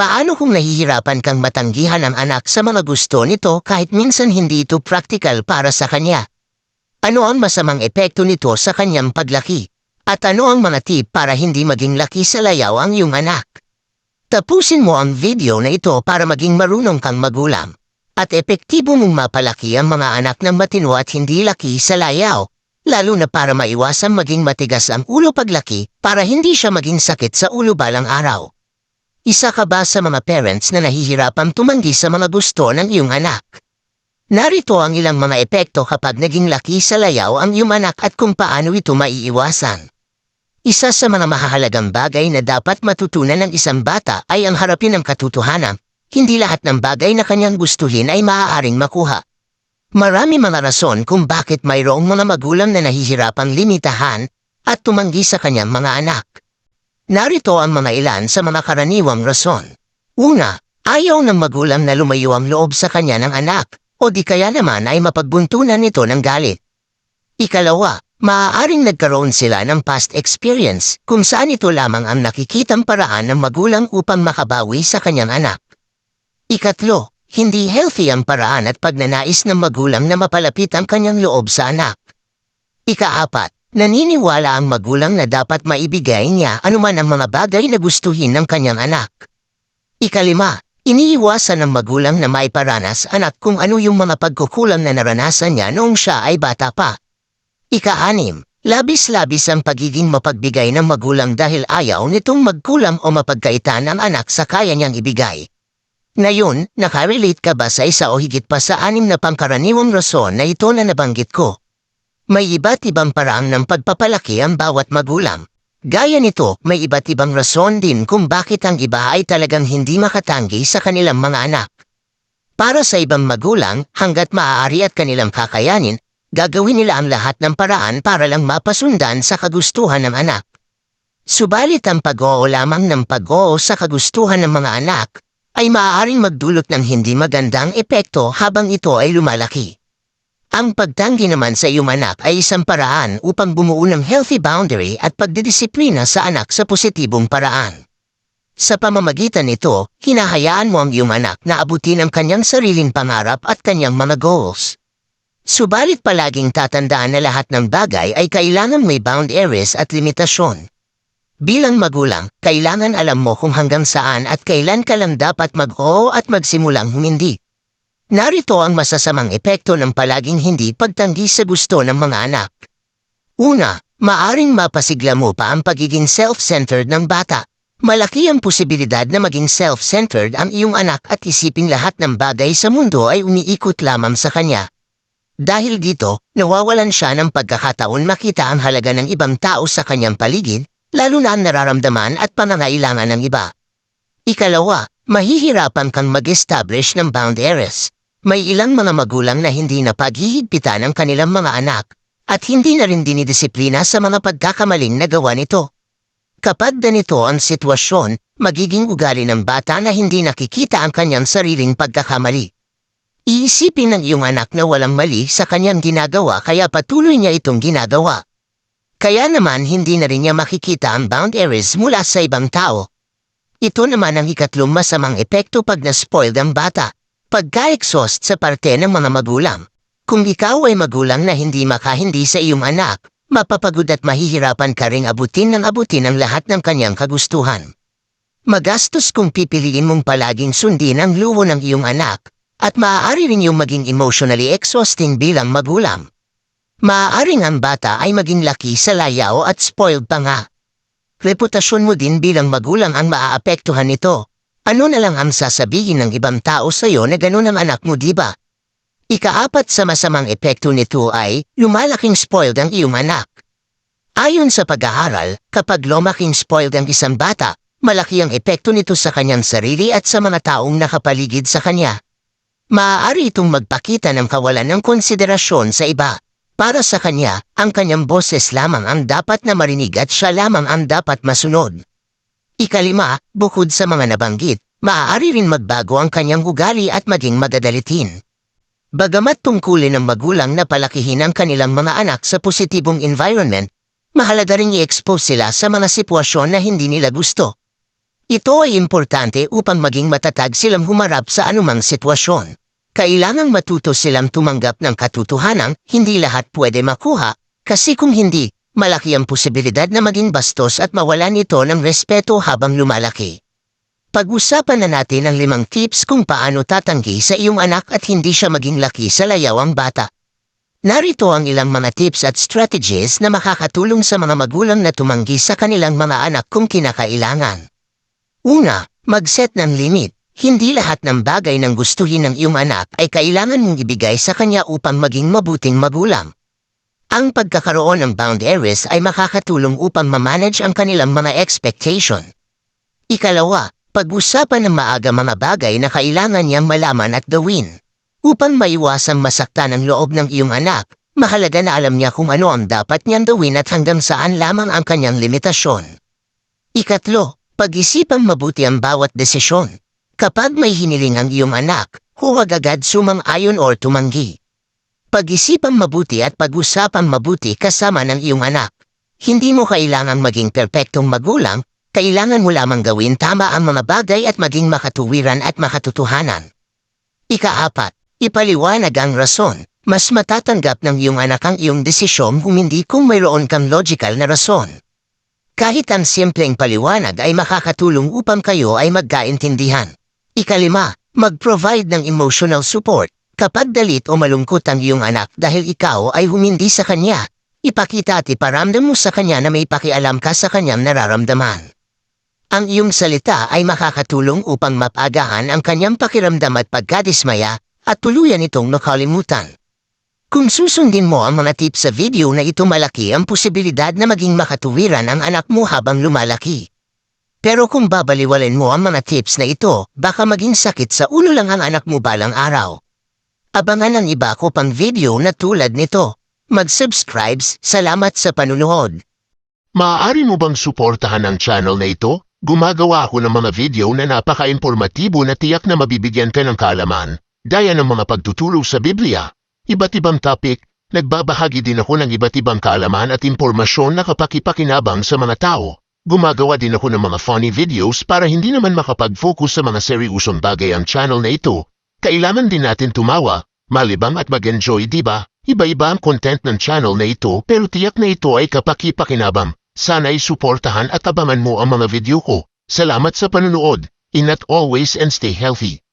Paano kung nahihirapan kang matanggihan ang anak sa mga gusto nito kahit minsan hindi ito practical para sa kanya? Ano ang masamang epekto nito sa kanyang paglaki? At ano ang mga tip para hindi maging laki sa layaw ang iyong anak? Tapusin mo ang video na ito para maging marunong kang magulang. At epektibo mong mapalaki ang mga anak ng matino at hindi laki sa layaw. Lalo na para maiwasan maging matigas ang ulo paglaki para hindi siya maging sakit sa ulo balang araw. Isa ka ba sa mga parents na nahihirapan tumanggi sa mga gusto ng iyong anak? Narito ang ilang mga epekto kapag naging laki sa layaw ang iyong anak at kung paano ito maiiwasan. Isa sa mga mahahalagang bagay na dapat matutunan ng isang bata ay ang harapin ng katotohanan. Hindi lahat ng bagay na kanyang gustuhin ay maaaring makuha. Marami mga rason kung bakit mayroong mga magulang na nahihirapang limitahan at tumanggi sa kanyang mga anak. Narito ang mga ilan sa mga karaniwang rason. Una, ayaw ng magulang na lumayo ang loob sa kanya ng anak, o di kaya naman ay mapagbuntunan nito ng galit. Ikalawa, maaaring nagkaroon sila ng past experience kung saan ito lamang ang nakikitang paraan ng magulang upang makabawi sa kanyang anak. Ikatlo, hindi healthy ang paraan at pagnanais ng magulang na mapalapit ang kanyang loob sa anak. Ikaapat, Naniniwala ang magulang na dapat maibigay niya anuman ang mga bagay na gustuhin ng kanyang anak. Ikalima, iniiwasan ng magulang na maiparanas anak kung ano yung mga pagkukulang na naranasan niya noong siya ay bata pa. Ikaanim, labis-labis ang pagiging mapagbigay ng magulang dahil ayaw nitong magkulang o mapagkaitan ang anak sa kaya niyang ibigay. Ngayon, nakarelate ka ba sa isa o higit pa sa anim na pangkaraniwang rason na ito na nabanggit ko? May iba't ibang paraan ng pagpapalaki ang bawat magulang. Gaya nito, may iba't ibang rason din kung bakit ang iba ay talagang hindi makatanggi sa kanilang mga anak. Para sa ibang magulang, hanggat maaari at kanilang kakayanin, gagawin nila ang lahat ng paraan para lang mapasundan sa kagustuhan ng anak. Subalit ang pag-oo lamang ng pag-oo sa kagustuhan ng mga anak ay maaaring magdulot ng hindi magandang epekto habang ito ay lumalaki. Ang pagtanggi naman sa iyong anak ay isang paraan upang bumuo ng healthy boundary at pagdidisiplina sa anak sa positibong paraan. Sa pamamagitan nito, hinahayaan mo ang iyong anak na abutin ang kanyang sariling pangarap at kanyang mga goals. Subalit palaging tatandaan na lahat ng bagay ay kailangan may bound areas at limitasyon. Bilang magulang, kailangan alam mo kung hanggang saan at kailan ka lang dapat mag-oo at magsimulang humindi. Narito ang masasamang epekto ng palaging hindi pagtanggi sa gusto ng mga anak. Una, maaring mapasigla mo pa ang pagiging self-centered ng bata. Malaki ang posibilidad na maging self-centered ang iyong anak at isiping lahat ng bagay sa mundo ay umiikot lamang sa kanya. Dahil dito, nawawalan siya ng pagkakataon makita ang halaga ng ibang tao sa kanyang paligid, lalo na ang nararamdaman at pangangailangan ng iba. Ikalawa, mahihirapan kang mag-establish ng boundaries. May ilang mga magulang na hindi na paghihigpitan ang kanilang mga anak at hindi na rin dinidisiplina sa mga pagkakamaling nagawa nito. Kapag ganito ang sitwasyon, magiging ugali ng bata na hindi nakikita ang kanyang sariling pagkakamali. Iisipin ng iyong anak na walang mali sa kanyang ginagawa kaya patuloy niya itong ginagawa. Kaya naman hindi na rin niya makikita ang boundaries mula sa ibang tao. Ito naman ang ikatlong masamang epekto pag na-spoiled ang bata. Pagka-exhaust sa parte ng mga magulang. Kung ikaw ay magulang na hindi makahindi sa iyong anak, mapapagod at mahihirapan ka ring abutin ng abutin ang lahat ng kanyang kagustuhan. Magastos kung pipiliin mong palaging sundin ang luho ng iyong anak, at maaari rin yung maging emotionally exhausting bilang magulang. Maaaring ang bata ay maging laki sa layaw at spoiled pa nga. Reputasyon mo din bilang magulang ang maaapektuhan nito ano na lang ang sasabihin ng ibang tao sa iyo na ganun ang anak mo di ba? Ikaapat sa masamang epekto nito ay lumalaking spoiled ang iyong anak. Ayon sa pag-aaral, kapag lumaking spoiled ang isang bata, malaki ang epekto nito sa kanyang sarili at sa mga taong nakapaligid sa kanya. Maaari itong magpakita ng kawalan ng konsiderasyon sa iba. Para sa kanya, ang kanyang boses lamang ang dapat na marinig at siya lamang ang dapat masunod. Ikalima, bukod sa mga nabanggit, maaari rin magbago ang kanyang ugali at maging madadalitin. Bagamat tungkulin ng magulang na palakihin ang kanilang mga anak sa positibong environment, mahalaga rin i-expose sila sa mga sitwasyon na hindi nila gusto. Ito ay importante upang maging matatag silang humarap sa anumang sitwasyon. Kailangang matuto silang tumanggap ng katotohanang hindi lahat pwede makuha kasi kung hindi, malaki ang posibilidad na maging bastos at mawalan ito ng respeto habang lumalaki. Pag-usapan na natin ang limang tips kung paano tatanggi sa iyong anak at hindi siya maging laki sa layawang bata. Narito ang ilang mga tips at strategies na makakatulong sa mga magulang na tumanggi sa kanilang mga anak kung kinakailangan. Una, mag-set ng limit. Hindi lahat ng bagay ng gustuhin ng iyong anak ay kailangan mong ibigay sa kanya upang maging mabuting magulang. Ang pagkakaroon ng boundaries ay makakatulong upang mamanage ang kanilang mga expectation. Ikalawa, pag-usapan ng maaga mga bagay na kailangan niyang malaman at gawin. Upang maiwasang masaktan ang loob ng iyong anak, mahalaga na alam niya kung ano ang dapat niyang gawin at hanggang saan lamang ang kanyang limitasyon. Ikatlo, pag-isipang mabuti ang bawat desisyon. Kapag may hiniling ang iyong anak, huwag agad sumang-ayon or tumanggi. Pag-isipang mabuti at pag-usapang mabuti kasama ng iyong anak. Hindi mo kailangang maging perpektong magulang, kailangan mo lamang gawin tama ang mga bagay at maging makatuwiran at makatotohanan. Ikaapat, ipaliwanag ang rason. Mas matatanggap ng iyong anak ang iyong desisyon kung hindi kung mayroon kang logical na rason. Kahit ang simpleng paliwanag ay makakatulong upang kayo ay magkaintindihan. Ikalima, mag-provide ng emotional support. Kapag dalit o malungkot ang iyong anak dahil ikaw ay humindi sa kanya, ipakita at iparamdam mo sa kanya na may pakialam ka sa kanyang nararamdaman. Ang iyong salita ay makakatulong upang mapagahan ang kanyang pakiramdam at pagkadismaya at tuluyan itong nakalimutan. Kung susundin mo ang mga tips sa video na ito malaki ang posibilidad na maging makatuwiran ang anak mo habang lumalaki. Pero kung babaliwalin mo ang mga tips na ito, baka maging sakit sa ulo lang ang anak mo balang araw. Abangan ang iba ko pang video na tulad nito. Mag-subscribe, salamat sa panunood. Maaari mo bang suportahan ang channel na ito? Gumagawa ako ng mga video na napaka-impormatibo na tiyak na mabibigyan ka ng kaalaman, gaya ng mga pagtutulong sa Biblia. Iba't ibang topic, nagbabahagi din ako ng iba't ibang kaalaman at impormasyon na kapakipakinabang sa mga tao. Gumagawa din ako ng mga funny videos para hindi naman makapag-focus sa mga seryosong bagay ang channel na ito. Kailangan din natin tumawa, malibang at mag-enjoy diba? Iba-iba ang content ng channel na ito pero tiyak na ito ay kapakipakinabang. Sana'y suportahan at abangan mo ang mga video ko. Salamat sa panonood. Ingat always and stay healthy.